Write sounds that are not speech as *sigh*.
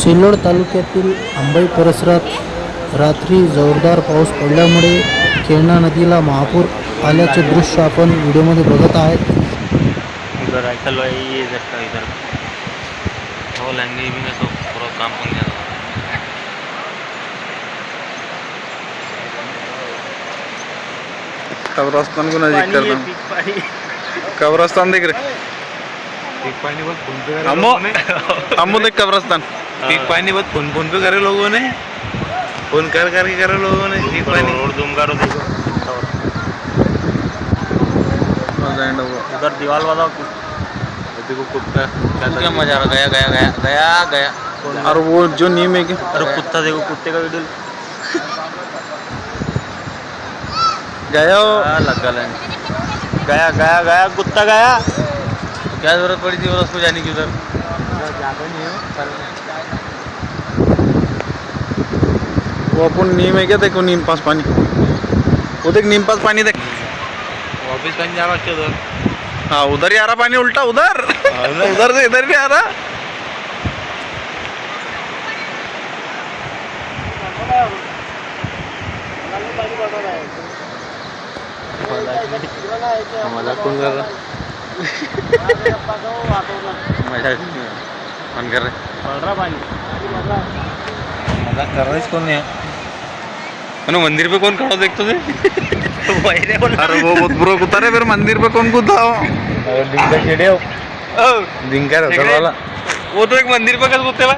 सिल्लोड तालुक्यातील अंबई परिसरात रात्री जोरदार पाऊस पडल्यामुळे केळणा नदीला महापूर आल्याचे दृश्य आपण व्हिडिओमध्ये बघत आहेत. उधर ऐसा लो ये इधर का इधर वो लैंग्वेज भी में तो पूरा काम बन गया। कब्रस्तान को नजीक कर दो कब्रस्तान देख रहे? पानी अम्मो अम्मो देख कब्रस्तान पीक पानी बहुत फ़ोन फ़ोन पे करे लोगों ने। फ़ोन कर करके करे लोगों ने पीक पानी। और तुम करो देखो उधर दीवार वाला देखो कुत्ता क्या मज़ा आ रहा गया गया गया गया गया। और वो जो नीम है क्या? अरे कुत्ता देखो कुत्ते का वीडियो गया वो। लगा गया गया गया कुत्ता गया। क्या ज़रूरत पड़ी थी उसको जाने की उधर? वो अपन नीम है क्या? देखो नीम पास पानी। वो देख नीम पास पानी देख। वापिस कहीं जा रहा उधर। हाँ उधर ही आ रहा पानी उल्टा उधर। *laughs* उधर। से इधर भी आ रहा। मजाक कोण कर रहा मजाक कौन कर रहे मजाक कर रहा कौन है अनु मंदिर पे कौन खड़ा देखते थे अरे वो बहुत बुरा कुत्ता रे फिर मंदिर पे कौन कूदा हो डिंका शेडे डिंका जिंका वो तो एक मंदिर पे कल कुत्ते